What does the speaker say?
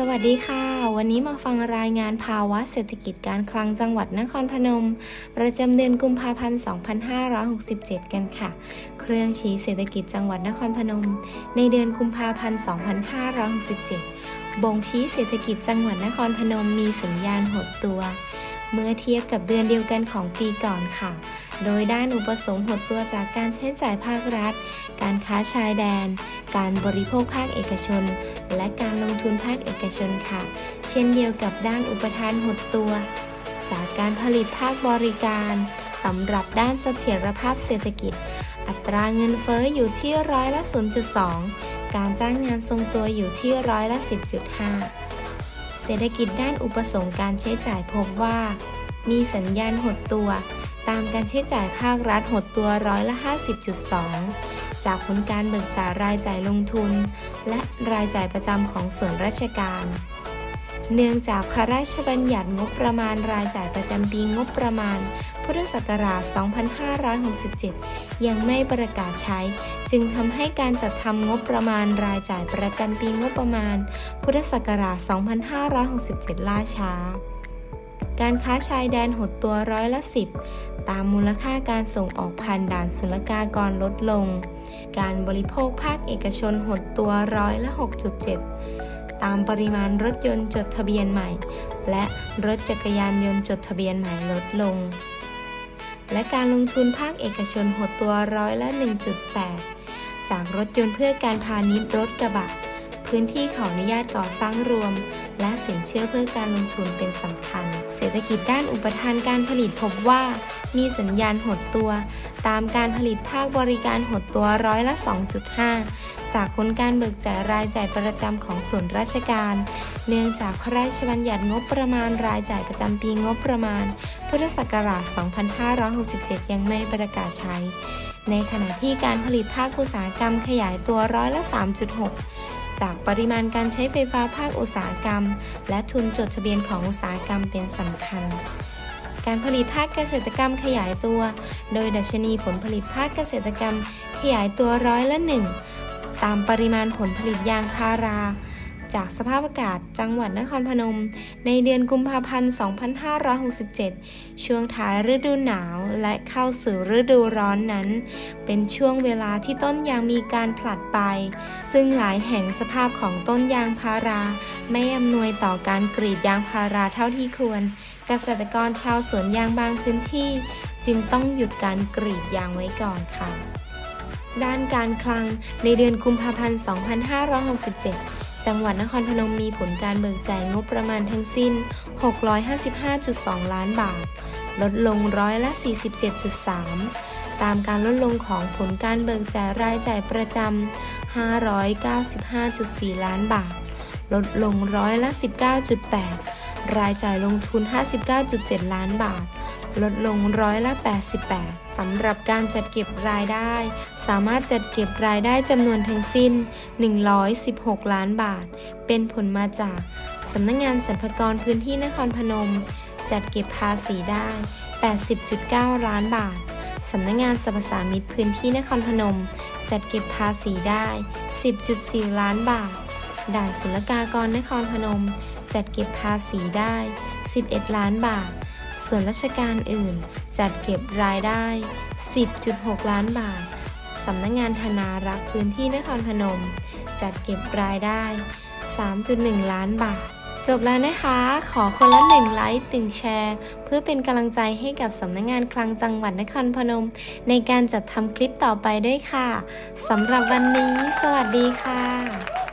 สวัสดีค่ะ วันนี้มาฟังรายงานภาวะเศรษฐกิจการคลังจังหวัดนครพนม ประจำเดือนกุมภาพันธ์ 2567 กันค่ะ เครื่องชี้เศรษฐกิจจังหวัดนครพนม ในเดือนกุมภาพันธ์ 2567 บ่งชี้เศรษฐกิจจังหวัดนครพนมมีสัญญาณหดตัว เมื่อเทียบกับเดือนเดียวกันของปีก่อนค่ะ โดยด้านอุปสงค์หดตัวจากการใช้จ่ายภาครัฐ การค้าชายแดน การบริโภคภาคเอกชน และการลงทุนภาคเอกชนค่ะ เช่นเดียวกับด้านอุปทานหดตัว จากการผลิตภาคบริการสำหรับด้านเสถียรภาพเศรษฐกิจ อัตราเงินเฟ้ออยู่ที่ร้อยละ 0.2 การจ้างงานทรงตัวอยู่ที่ร้อยละ 10.5 เศรษฐกิจด้านอุปสงค์การใช้จ่ายพบว่า มีสัญญาณหดตัว ตามการใช้จ่ายภาครัฐหดตัวร้อยละ 50.2 จากผลการเบิกจ่ายรายจ่ายลงทุน และรายจ่ายประจำของส่วนราชการ เนื่องจากพระราชบัญญัติงบประมาณรายจ่ายประจำปีงบประมาณ พุทธศักราช 2567 ยังไม่ประกาศใช้ จึงทำให้การจัดทำงบประมาณรายจ่ายประจำปีงบประมาณ พุทธศักราช 2567 ล่าช้าการค้าชายแดนหดตัวร้อยละ 10 ตามมูลค่าการส่งออกผ่านด่านศุลกากรลดลง การบริโภคภาคเอกชนหดตัวร้อยละ 6.7 ตามปริมาณรถยนต์จดทะเบียนใหม่ และรถจักรยานยนต์จดทะเบียนใหม่ลดลง และการลงทุนภาคเอกชนหดตัวร้อยละ 1.8 จากรถยนต์เพื่อการพาณิชย์รถกระบะ พื้นที่ขออนุญาตก่อสร้างรวมและสินเชื่อเพื่อการลงทุนเป็นสำคัญ เศรษฐกิจด้านอุปทานการผลิตพบว่า มีสัญญาณหดตัว ตามการผลิตภาคบริการหดตัวร้อยละ 2.5 จากผลการเบิกจ่ายรายจ่ายประจำของส่วนราชการ เนื่องจากพระราชบัญญัติงบประมาณรายจ่ายประจำปีงบประมาณ พุทธศักราช 2567 ยังไม่ประกาศใช้ ในขณะที่การผลิตภาคอุตสาหกรรมขยายตัวร้อยละ 3.6จากปริมาณการใช้ไฟฟ้าภาคอุตสาหกรรม และทุนจดทะเบียนของอุตสาหกรรมเป็นสำคัญ การผลิตภาคเกษตรกรรมขยายตัว โดยดัชนีผลผลิตภาคเกษตรกรรมขยายตัวร้อยละหนึ่งตามปริมาณผลผลิตยางพารา จากสภาพอากาศจังหวัดนครพนม ในเดือนกุมภาพันธ์ 2567 ช่วงท้ายฤดูหนาวและเข้าสู่ฤดูร้อนนั้น เป็นช่วงเวลาที่ต้นยางมีการผลัดไป ซึ่งหลายแห่งสภาพของต้นยางพารา ไม่อำนวยต่อการกรีดยางพาราเท่าที่ควร เกษตรกรชาวสวนยางบางพื้นที่ จึงต้องหยุดการกรีดยางไว้ก่อนค่ะด้านการคลังในเดือนกุมภาพันธ์ 2567 จังหวัดนครพนมมีผลการเบิกจ่ายงบประมาณทั้งสิ้น 655.2 ล้านบาท ลดลงร้อยละ 47.3 ตามการลดลงของผลการเบิกจ่ายรายจ่ายประจำ 595.4 ล้านบาท ลดลงร้อยละ 19.8 รายจ่ายลงทุน 59.7 ล้านบาท ลดลงร้อยละ 88สำหรับการจัดเก็บรายได้ สามารถจัดเก็บรายได้จำนวนทั้งสิ้น 116 ล้านบาท เป็นผลมาจากสำนักงงานสรรพากรพื้นที่นครพนม จัดเก็บภาษีได้ 80.9 ล้านบาทสำนักงงานสรรพสามิตพื้นที่นครพนม จัดเก็บภาษีได้ 10.4 ล้านบาท ด่านศุลกากรนครพนม จัดเก็บภาษีได้ 11 ล้านบาท ส่วนราชการอื่น จัดเก็บรายได้ 10.6 ล้านบาท สำนักงงานธนารักษ์พื้นที่นครพนม จัดเก็บรายได้ 3.1 ล้านบาท จบแล้วนะคะ ขอคนละหนึ่งไลค์ตึงแชร์ เพื่อเป็นกำลังใจให้กับสำนักงงานคลังจังหวัดนครพนม ในการจัดทำคลิปต่อไปด้วยค่ะสำหรับวันนี้ สวัสดีค่ะ